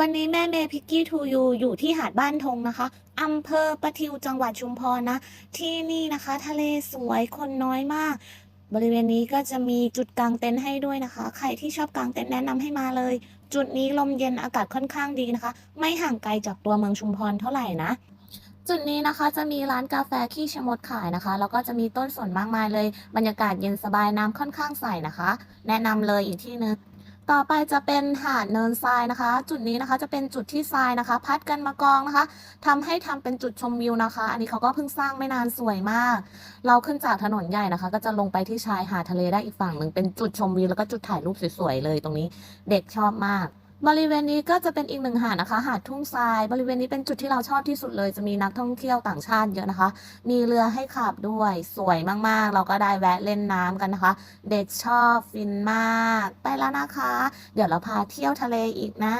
วันนี้แม่เมย์พิกกี้ทูยูอยู่ที่หาดบ้านทงนะคะอำเภอประทิวจังหวัดชุมพรนะ ที่นี่นะคะ ทะเลสวยคนน้อยมาก บริเวณนี้ก็จะมีจุดกางเต็นท์ให้ด้วยนะคะ ใครที่ชอบกางเต็นท์แนะนำให้มาเลย จุดนี้ลมเย็นอากาศค่อนข้างดีนะคะ ไม่ห่างไกลจากตัวเมืองชุมพรเท่าไหร่นะจุดนี้นะคะจะมีร้านกาแฟขี้ชะมดขายนะคะ แล้วก็จะมีต้นสนมากมายเลย บรรยากาศเย็นสบายน้ำค่อนข้างใสนะคะ แนะนำเลยอีกที่หนึง ต่อไปจะเป็นหาดเนินทรายนะคะ จุดนี้นะคะจะเป็นจุดที่ทรายนะคะ พัดกันมากองนะคะทำให้ทำเป็นจุดชมวิวนะคะ อันนี้เขาก็เพิ่งสร้างไม่นานสวยมาก เราขึ้นจากถนนใหญ่นะคะ ก็จะลงไปที่ชายหาดทะเลได้อีกฝั่งหนึ่งเป็นจุดชมวิวแล้วก็จุดถ่ายรูปสวยๆเลยตรงนี้ เด็กชอบมาก บริเวณนี้ก็จะเป็นอีกหนึ่งหาดนะคะ หาดทุ่งทราย บริเวณนี้เป็นจุดที่เราชอบที่สุดเลย จะมีนักท่องเที่ยวต่างชาติเยอะนะคะ มีเรือให้ขับด้วยสวยมากๆ เราก็ได้แวะเล่นน้ำกันนะคะ เด็กชอบฟินมาก ไปแล้วนะคะ เดี๋ยวเราพาเที่ยวทะเลอีกนะ